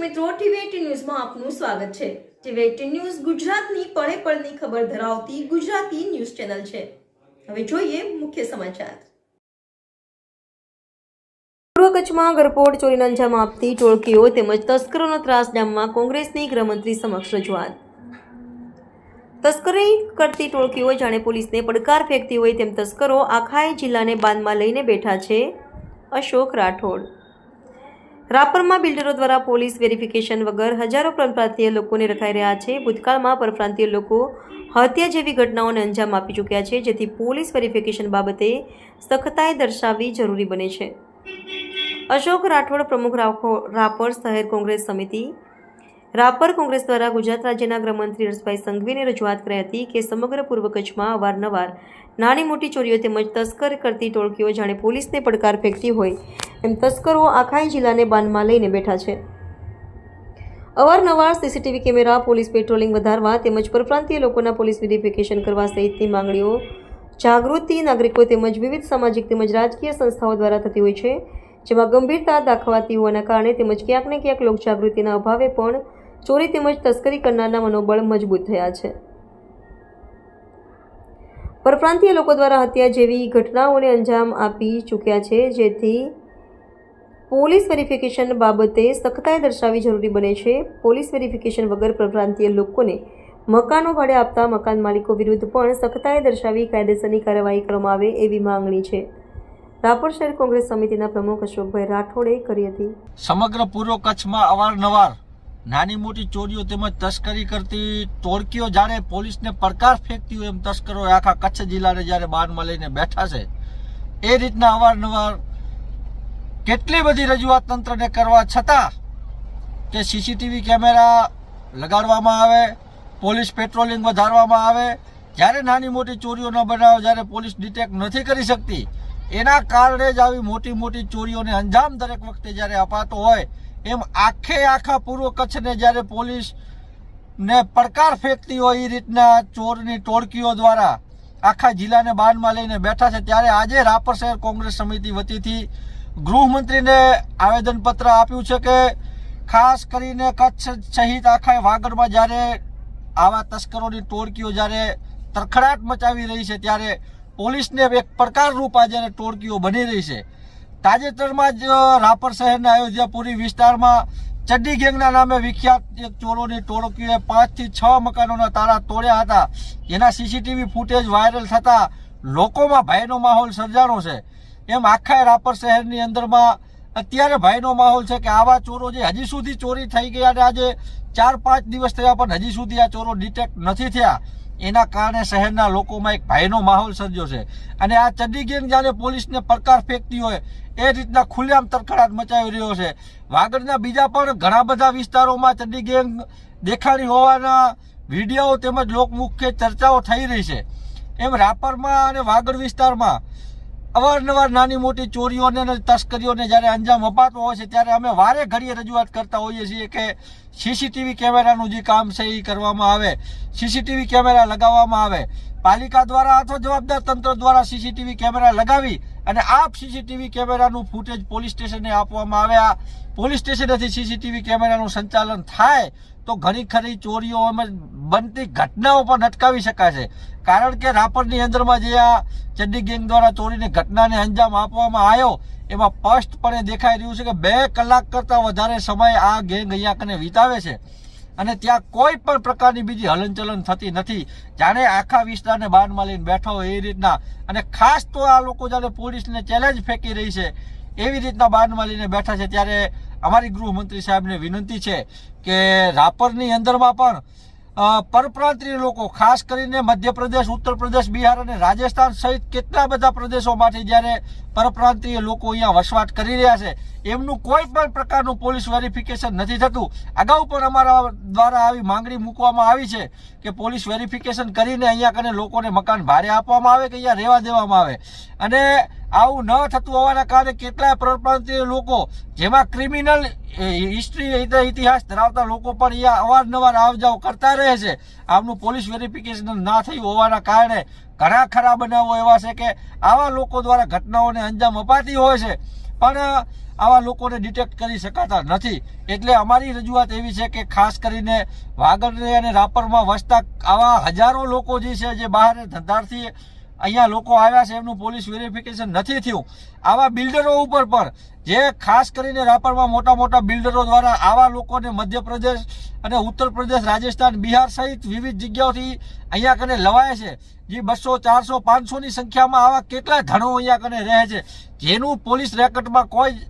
દર્શક મિત્રો, ટીવી ન્યૂઝમાં આપનું સ્વાગત છે. ટીવી ન્યૂઝ ગુજરાતની પળે પળની ખબર ધરાવતી ગુજરાતી ન્યૂઝ ચેનલ છે. હવે જોઈએ મુખ્ય સમાચાર. પૂર્વ કચ્છમાં ગરપોડ ચોરીના અંજામ આપતી ટોળકીઓ તેમજ તસ્કરોનો ત્રાસ ડામમાં કોંગ્રેસની ગૃહમંત્રી સમક્ષ રજૂઆત. તસ્કરી કરતી ટોળકીઓ જાણે પોલીસને પડકાર ફેંકતી હોય તેમ તસ્કરો આખાય જિલ્લાને બાંધમાં લઈને બેઠા છે અશોક રાઠોડ. રાપરમાં બિલ્ડરો દ્વારા પોલીસ વેરિફિકેશન વગર હજારો પરપ્રાંતીય લોકોને રખાઈ રહ્યા છે. ભૂતકાળમાં પરપ્રાંતીય લોકો હત્યા જેવી ઘટનાઓને અંજામ આપી ચૂક્યા છે, જેથી પોલીસ વેરિફિકેશન બાબતે સખતાઈ દર્શાવવી જરૂરી બને છે. અશોક રાઠોડ પ્રમુખ રાપર શહેર કોંગ્રેસ સમિતિ રાપર કોંગ્રેસ દ્વારા ગુજરાત રાજ્યના ગૃહમંત્રી હર્ષભાઈ સંઘવીને રજૂઆત કરી હતી કે સમગ્ર પૂર્વ કચ્છમાં અવારનવાર નાની મોટી ચોરીઓ તેમજ તસ્કર કરતી ટોળકીઓ જાણે પોલીસને પડકાર ફેંકતી હોય એમ તસ્કરો આખાઈ જિલ્લાને બાનમાં લઈને બેઠા છે. અવારનવાર સીસીટીવી કેમેરા, પોલીસ પેટ્રોલિંગ વધારવા તેમજ પરપ્રાંતીય લોકોના પોલીસ વેરિફિકેશન કરવા સહિતની માંગણીઓ જાગૃતિ, નાગરિકો તેમજ વિવિધ સામાજિક તેમજ રાજકીય સંસ્થાઓ દ્વારા થતી હોય છે, જેમાં ગંભીરતા દાખવાતી હોવાના કારણે તેમજ ક્યાંક ને ક્યાંક લોકજાગૃતિના અભાવે પણ ચોરી તેમજ તસ્કરી કરનારના મનોબળ મજબૂત થયા છે. પરપ્રાંતીય લોકો દ્વારા હત્યા જેવી ઘટનાઓને અંજામ આપી ચૂક્યા છે, જેથી પોલીસ વેરિફિકેશન બાબતે સખ્તાઈ દર્શાવવી જરૂરી બને છે. પોલીસ વેરિફિકેશન વગર પરપ્રાંતીય લોકોને મકાનો ભાડે આપતા મકાન માલિકો વિરુદ્ધ પણ સખતાએ દર્શાવી કાયદેસરની કાર્યવાહી કરવામાં આવે એવી માંગણી છે. રાપર શહેર કોંગ્રેસ સમિતિના પ્રમુખ અશોકભાઈ રાઠોડે કરી હતી. સમગ્ર પૂર્વ કચ્છમાં અવારનવાર નાની મોટી ચોરીઓ તેમજ તસ્કરી કરતી ટોળકીઓ જાણે પોલીસને પડકાર ફેંકતી હોય એમ તસ્કરો આખા કચ્છ જિલ્લાને જ્યારે બાનમાં લઈને બેઠા છે. એ રીતના અવારનવાર કેટલી બધી રજૂઆત તંત્રને કરવા છતાં કે સીસીટીવી કેમેરા લગાડવામાં આવે, પોલીસ પેટ્રોલિંગ વધારવામાં આવે, જ્યારે નાની મોટી ચોરીઓ ન બનાવે, જ્યારે પોલીસ ડિટેક્ટ નથી કરી શકતી, એના કારણે જ આવી મોટી મોટી ચોરીઓને અંજામ દરેક વખતે જ્યારે અપાતો હોય એમ આખે આખા પૂર્વ કચ્છને જ્યારે પોલીસ ને પડકાર ફેંકતી હોય એ રીતના ચોરની ટોળકીઓ દ્વારા આખા જિલ્લાને બાનમાં લઈને બેઠા છે, ત્યારે આજે રાપર શહેર કોંગ્રેસ સમિતિ વતીથી ગૃહમંત્રીને આવેદનપત્ર આપ્યું છે કે ખાસ કરીને કચ્છ સહિત આખા વાગડમાં જ્યારે આવા તસ્કરોની ટોળકીઓ જ્યારે તરખડાટ મચાવી રહી છે, ત્યારે પોલીસને એક પડકારરૂપ આ જ્યારે ટોળકીઓ બની રહી છે તાજેતરમાં જ રાપર શહેરના અયોધ્યાપુરી વિસ્તારમાં ચડ્ડી ગેંગના નામે વિખ્યાત એક ચોરોની ટોળકીએ પાંચથી છ મકાનોના તારા તોડ્યા હતા. એના સીસીટીવી ફૂટેજ વાયરલ થતા લોકોમાં ભયનો માહોલ સર્જાણો છે. એમ આખા રાપર શહેરની અંદરમાં અત્યારે ભયનો માહોલ છે કે આવા ચોરો જે હજી સુધી ચોરી થઈ ગયા અને આજે ચાર પાંચ દિવસ થયા પણ હજી સુધી આ ચોરો ડિટેક્ટ નથી થયા. એના કારણે શહેરના લોકોમાં એક ભયનો માહોલ સર્જ્યો છે. અને આ ચડ્ડી ગેંગ જ્યારે પોલીસને પડકાર ફેંકતી હોય, એ રીતના ખુલ્લેઆમ તરખડાટ મચાવી રહ્યો છે. વાગડના બીજા પણ ઘણા બધા વિસ્તારોમાં ચડ્ડી ગેંગ દેખાણી હોવાના વીડિયો તેમજ લોકમુખ્ય ચર્ચાઓ થઈ રહી છે. એમ રાપરમાં અને વાગડ વિસ્તારમાં અવારનવાર નાની મોટી ચોરીઓને અને તસ્કરીઓને જ્યારે અંજામ અપાતો હોય છે, ત્યારે અમે વારે ઘડીએ રજૂઆત કરતા હોઈએ છીએ કે સીસીટીવી કેમેરાનું જે કામ છે એ કરવામાં આવે સીસીટીવી કેમેરા લગાવવામાં આવે. પાલિકા દ્વારા અથવા જવાબદાર તંત્ર દ્વારા સીસીટીવી કેમેરા લગાવી અને આ સીસીટીવી કેમેરાનું ફૂટેજ પોલીસ સ્ટેશને આપવામાં આવ્યા. પોલીસ સ્ટેશનેથી સીસીટીવી કેમેરાનું સંચાલન થાય તો ઘણી ખરી ચોરીઓ અમે બનતી ઘટનાઓ પણ અટકાવી શકાશે. કારણ કે રાપરની અંદરમાં જે આ ચડ્ડી ગેંગ દ્વારા ચોરીની ઘટનાને અંજામ આપવામાં આવ્યો, એમાં સ્પષ્ટપણે દેખાઈ રહ્યું છે કે બે કલાક કરતાં વધારે સમય આ ગેંગ અહીંયા કને વિતાવે છે. અને ત્યાં કોઈ પણ પ્રકારની બીજી હલનચલન થતી નથી. જાણે આખા વિસ્તારને બાનમાં લઈને બેઠો હોય એ રીતના. અને ખાસ તો આ લોકો જ્યારે પોલીસને ચેલેન્જ ફેંકી રહી છે, એવી રીતના બાનમાં લઈને બેઠા છે. ત્યારે અમારી ગૃહમંત્રી સાહેબને વિનંતી છે કે રાપરની અંદરમાં પણ પરપ્રાંતિય લોકો, ખાસ કરીને મધ્યપ્રદેશ ઉત્તર પ્રદેશ બિહાર અને રાજસ્થાન સહિત કેટલા બધા પ્રદેશોમાંથી જ્યારે પરપ્રાંતીય લોકો અહીંયા વસવાટ કરી રહ્યા છે એમનું કોઈ પણ પ્રકારનું પોલીસ વેરિફિકેશન નથી થતું. અગાઉ પણ અમારા દ્વારા આવી માંગણી મૂકવામાં આવી છે કે પોલીસ વેરિફિકેશન કરીને અહીંયા કને લોકોને મકાન ભારે આપવામાં આવે કે અહીંયા રહેવા દેવામાં આવે. અને આવું ન થતું હોવાના કારણે કેટલાય પરપ્રાંતીય લોકો, જેમાં ક્રિમિનલ હિસ્ટ્રી ઇતિહાસ ધરાવતા લોકો પણ અહીંયા અવારનવાર આવ જાવ કરતા રહે છે. આમનું પોલીસ વેરિફિકેશન ના થયું હોવાના કારણે ઘણા ખરા બનાવો એવા છે કે આવા લોકો દ્વારા ઘટનાઓને અંજામ અપાતી હોય છે. પણ આવા લોકોને ડિટેક્ટ કરી શકાતા નથી. એટલે અમારી રજૂઆત એવી છે કે ખાસ કરીને વાગડને અને રાપરમાં વસતા આવા હજારો લોકો જે છે, જે બહાર ધંધારથી અહીંયા લોકો આવ્યા છે, એમનું પોલીસ વેરિફિકેશન નથી થયું. આવા બિલ્ડરો ઉપર પણ, જે ખાસ કરીને રાપરમાં મોટા મોટા બિલ્ડરો દ્વારા આવા લોકોને મધ્યપ્રદેશ અને ઉત્તર પ્રદેશ રાજસ્થાન, બિહાર સહિત વિવિધ જગ્યાઓથી અહીંયા કને લવાય છે, જે બસો, ચારસો, પાંચસોની સંખ્યામાં આવા કેટલા ધણો અહીંયા કને રહે છે. જેનું પોલીસ રેકર્ડમાં કોઈ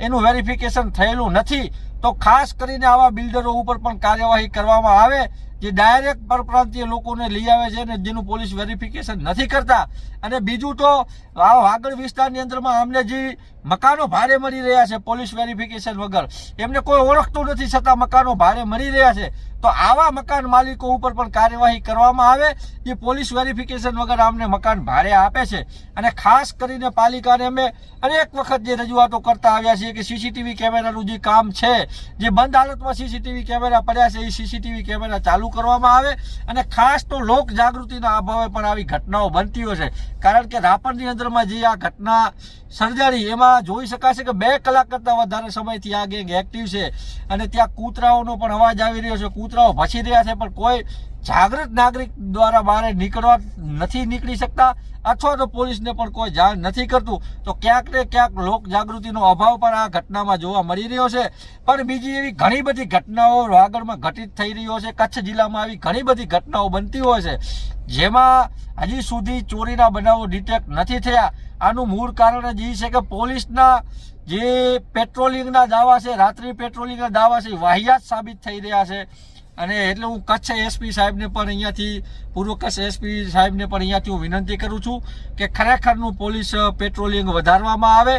એનું વેરિફિકેશન થયેલું નથી. તો ખાસ કરીને આવા બિલ્ડરો ઉપર પણ કાર્યવાહી કરવામાં આવે જે ડાયરેક્ટ પરપ્રાંતીય લોકોને લઈ આવે છે અને જેનું પોલીસ વેરિફિકેશન નથી કરતા. અને બીજું તો, આ વાગડ વિસ્તારની અંદરમાં અમને જે મકાનો ભાડે મળી રહ્યા છે પોલીસ વેરિફિકેશન વગર, એમને કોઈ ઓળખતું નથી છતાં મકાનો ભાડે મળી રહ્યા છે. તો આવા મકાન માલિકો ઉપર પણ કાર્યવાહી કરવામાં આવે જે પોલીસ વેરિફિકેશન વગર અમને મકાન ભાડે આપે છે. અને ખાસ કરીને પાલિકાને અમે અનેક વખત જે રજૂઆતો કરતા આવ્યા છીએ કે સીસીટીવી કેમેરાનું જે કામ છે, જે બંધ હાલતમાં સીસીટીવી કેમેરા પડ્યા છે, એ સીસીટીવી કેમેરા ચાલુ કરવામાં આવે અને ખાસ તો લોક જાગૃતિના અભાવે પણ આવી ઘટનાઓ બનતી હોય છે. કારણ કે રાપરની અંદરમાં જે આ ઘટના સર્જાણી, એમાં જોઈ શકાશે કે બે કલાક કરતાં વધારે સમયથી આ ગેંગ એક્ટિવ છે અને ત્યાં કૂતરાઓનો પણ અવાજ આવી રહ્યો છે. કૂતરાઓ ભસી રહ્યા છે, પણ કોઈ જાગૃત નાગરિક દ્વારા બહાર નીકળવા નથી નીકળી શકતા અથવા તો પોલીસને પણ કોઈ જાણ નથી કરતું, તો ક્યાંક ને ક્યાંક લોક જાગૃતિનો અભાવ પણ આ ઘટનામાં જોવા મળી રહ્યો છે. પણ બીજી એવી ઘણી બધી ઘટનાઓ આગળમાં ઘટિત થઈ રહ્યો છે. કચ્છ જિલ્લામાં આવી ઘણી બધી ઘટનાઓ બનતી હોય છે. જેમાં હજી સુધી ચોરીના બનાવો ડિટેક્ટ નથી થયા. આનું મૂળ કારણ જ એ છે કે પોલીસના જે પેટ્રોલિંગના દાવા છે, રાત્રિ પેટ્રોલિંગના દાવા છે વાહિયાત સાબિત થઈ રહ્યા છે. અને એટલે હું કચ્છ એસપી સાહેબને પણ અહીંયાથી, પૂર્વ કચ્છ એસપી સાહેબને પણ અહીંયાથી હું વિનંતી કરું છું કે ખરેખરનું પોલીસ પેટ્રોલિંગ વધારવામાં આવે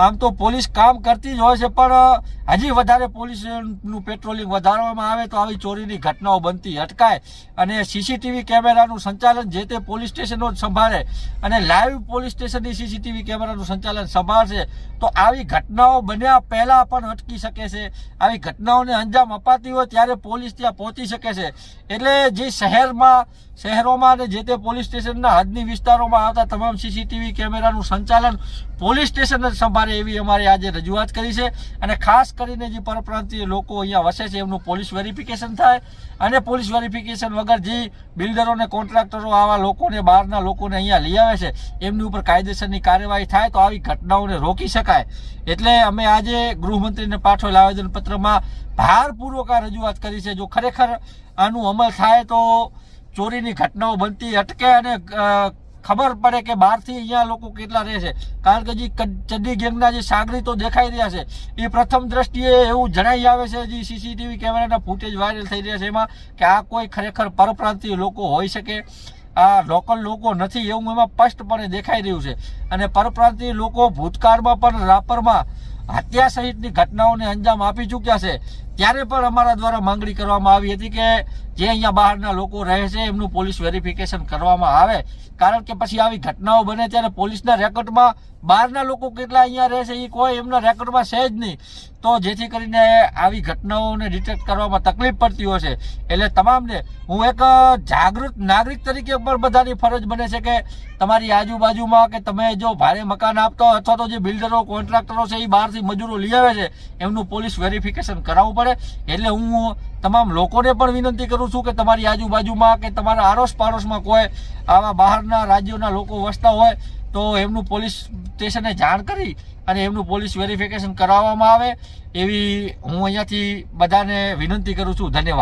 આમ તો પોલીસ કામ કરતી જ હોય છે, પણ હજી વધારે પોલીસનું પેટ્રોલિંગ વધારવામાં આવે તો આવી ચોરીની ઘટનાઓ બનતી અટકાય. અને સીસીટીવી કેમેરાનું સંચાલન જે તે પોલીસ સ્ટેશનો જ સંભાળે અને લાઈવ પોલીસ સ્ટેશનની સીસીટીવી કેમેરાનું સંચાલન સંભાળશે તો આવી ઘટનાઓ બન્યા પહેલાં પણ અટકી શકે છે. આવી ઘટનાઓને અંજામ અપાતી હોય ત્યારે પોલીસ ત્યાં પહોંચી શકે છે. એટલે જે શહેરમાં શહેરોમાં અને જે તે પોલીસ સ્ટેશનના હદની વિસ્તારોમાં આવતા તમામ સીસીટીવી કેમેરાનું સંચાલન પોલીસ સ્ટેશન જ સંભાળે એવી અમારે આજે રજૂઆત કરી છે. અને ખાસ કરીને જે પરપ્રાંતીય લોકો અહીંયા વસે છે, એમનું પોલીસ વેરિફિકેશન થાય અને પોલીસ વેરિફિકેશન વગર જે બિલ્ડરો અને કોન્ટ્રાક્ટરો આવા લોકોને, બહારના લોકોને અહીંયા લઈ આવે છે, એમની ઉપર કાયદેસરની કાર્યવાહી થાય તો આવી ઘટનાઓને રોકી શકાય. એટલે અમે આજે ગૃહમંત્રીને પાઠવેલ આવેદનપત્રમાં ભારપૂર્વક આ રજૂઆત કરી છે. જો ખરેખર આનું અમલ થાય તો ચોરીની ઘટનાઓ બનતી અટકે અને ખબર પડે કે બહારથી અહીંયા લોકો કેટલા રહે છે. કારણ કે જે ચડ્ડી ગેંગના જે સાગરીતો દેખાઈ રહ્યા છે, એ પ્રથમ દ્રષ્ટિએ એવું જણાઈ આવે છે જે સીસીટીવી કેમેરાના ફૂટેજ વાયરલ થઈ રહ્યા છે એમાં કે આ કોઈ ખરેખર પરપ્રાંતીય લોકો હોઈ શકે. આ લોકલ લોકો નથી એવું એમાં સ્પષ્ટપણે દેખાઈ રહ્યું છે. અને પરપ્રાંતીય લોકો ભૂતકાળમાં પણ રાપરમાં હત્યા સહિતની ઘટનાઓને અંજામ આપી ચૂક્યા છે. ત્યારે પણ અમારા દ્વારા માંગણી કરવામાં આવી હતી કે જે અહીંયા બહારના લોકો રહે છે, એમનું પોલીસ વેરિફિકેશન કરવામાં આવે. કારણ કે પછી આવી ઘટનાઓ બને ત્યારે પોલીસના રેકોર્ડમાં બહારના લોકો કેટલા અહીંયા રહે છે, એ કોઈ એમના રેકોર્ડમાં છે જ નહીં. તો જેથી કરીને આવી ઘટનાઓને ડિટેક્ટ કરવામાં તકલીફ પડતી હોય છે. એટલે તમામને હું એક જાગૃત નાગરિક તરીકે પણ બધાની ફરજ બને છે કે તમારી આજુબાજુમાં કે તમે જો ભારે મકાન આપતો અથવા તો જે બિલ્ડરો, કોન્ટ્રાક્ટરો છે, એ બહારથી મજૂરો લઈ આવે છે, એમનું પોલીસ વેરિફિકેશન કરાવવું પડે. એટલે હું તમામ લોકોને પણ વિનંતી કરું છું કે તમારી આજુબાજુમાં કે તમારા આડોશ પાડોશમાં કોઈ આવા બહારના રાજ્યોના લોકો વસતા હોય તો એમનું પોલીસ સ્ટેશને જાણ કરી અને એમનું પોલીસ વેરિફિકેશન કરાવવામાં આવે. એવી હું અહીંયાથી બધાને વિનંતી કરું છું. ધન્યવાદ.